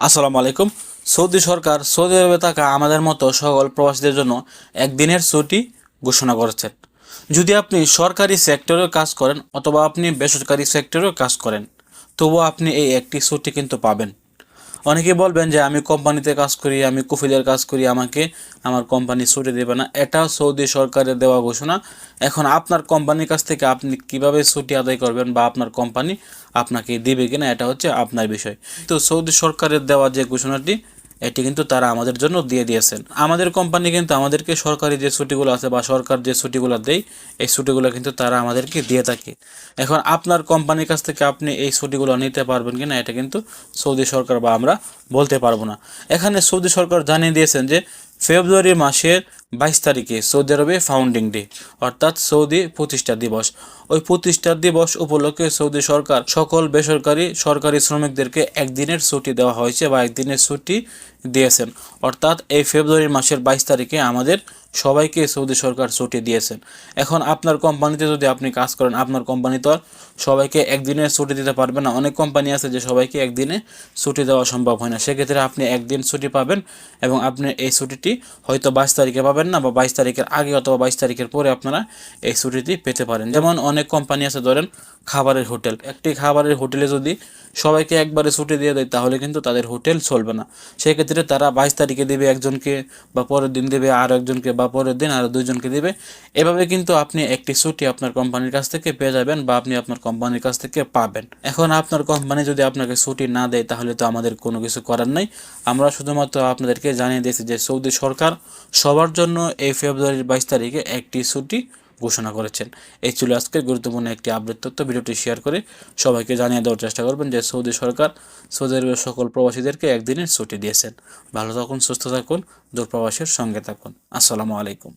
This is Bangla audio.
আসসালামু আলাইকুম। সৌদি সরকার সৌদি আরবে থাকা আমাদের মতো সকল প্রবাসীদের জন্য একদিনের ছুটি ঘোষণা করেছেন যদি আপনি সরকারি সেক্টরেও কাজ করেন অথবা আপনি বেসরকারি সেক্টরেও কাজ করেন, তবুও আপনি এই একটি ছুটি কিন্তু পাবেন। অনেকে বলবেন যে আমি কোম্পানিতে কাজ করি, আমি কুফিলের কাজ করি, আমাকে আমার কোম্পানি ছুটি দেবে না। এটা সৌদি সরকারের দেওয়া ঘোষণা। এখন আপনার কোম্পানির কাছ থেকে আপনি কীভাবে ছুটি আদায় করবেন বা আপনার কোম্পানি আপনাকে দিবে কিনা, এটা হচ্ছে আপনার বিষয়। তো সৌদি সরকারের দেওয়া যে ঘোষণাটি এটি কিন্তু তারা আমাদের জন্য দিয়ে দিয়েছেন। আমাদের কোম্পানি কিন্তু আমাদেরকে সরকারি যে ছুটিগুলো আছে বা সরকার যে ছুটিগুলো দেয়, এই ছুটিগুলো কিন্তু তারা আমাদেরকে দিয়ে থাকে। এখন আপনার কোম্পানির কাছ থেকে আপনি এই ছুটিগুলো নিতে পারবেন কিনা, এটা কিন্তু সৌদি সরকার বা আমরা বলতে পারব না। এখানে সৌদি সরকার জানিয়ে দিয়েছেন যে ফেব্রুয়ারি মাসের বাইশ তারিখে সৌদি আরবে ফাউন্ডিং ডে অর্থাৎ সৌদি প্রতিষ্ঠা দিবস। ওই প্রতিষ্ঠা দিবস উপলক্ষে সৌদি সরকার সকল বেসরকারি সরকারি শ্রমিকদেরকে একদিনের ছুটি দেওয়া হয়েছে বা একদিনের ছুটি দিয়েছেন। অর্থাৎ এই ফেব্রুয়ারি মাসের বাইশ তারিখে আমাদের সবাইকে সৌদি সরকার ছুটি দিয়েছেন। এখন আপনার কোম্পানিতে যদি আপনি কাজ করেন, আপনার কোম্পানি তো সবাইকে একদিনের ছুটি দিতে পারবে না। অনেক কোম্পানি আছে যে সবাইকে একদিনে ছুটি দেওয়া সম্ভব হয় না। সেক্ষেত্রে আপনি একদিন ছুটি পাবেন এবং আপনি এই ছুটিটি হয়তো বাইশ তারিখে পাবেন না বা বাইশ তারিখের আগে অথবা বাইশ তারিখের পরে আপনারা এই ছুটিটি পেতে পারেন। যেমন অনেক কোম্পানি আছে, ধরেন খাবারের হোটেল। একটি খাবারের হোটেলে যদি সবাইকে একবারে ছুটি দিয়ে দেয়, তাহলে কিন্তু তাদের হোটেল চলবে না। সেক্ষেত্রে তারা বাইশ তারিখে দেবে একজনকে বা পরের দিন দেবে আর একজনকে বা পরের দিন আরও দুইজনকে দেবে। এভাবে কিন্তু আপনি একটি ছুটি আপনার কোম্পানির কাছ থেকে পেয়ে যাবেন বা আপনি আপনার কোম্পানির কাছ থেকে পাবেন। এখন আপনার কোম্পানি যদি আপনাকে ছুটি না দেয় তাহলে তো আমাদের কোনো কিছু করার নাই। আমরা শুধুমাত্র আপনাদেরকে জানিয়ে দিয়েছি যে সৌদি সরকার সবার জন্য এই ফেব্রুয়ারির বাইশ তারিখে একটি ছুটি ঘোষণা করেছেন। এই ছিল আজকের গুরুত্বপূর্ণ একটি আপডেট তথ্য। ভিডিওটি শেয়ার করে সবাইকে জানিয়ে দেওয়ার চেষ্টা করবেন যে সৌদি সরকার সৌদি আরবের সকল প্রবাসীদেরকে একদিনের ছুটি দিয়েছেন। ভালো থাকুন, সুস্থ থাকুন, দূরপ্রবাসের সঙ্গে থাকুন। আসসালামু আলাইকুম।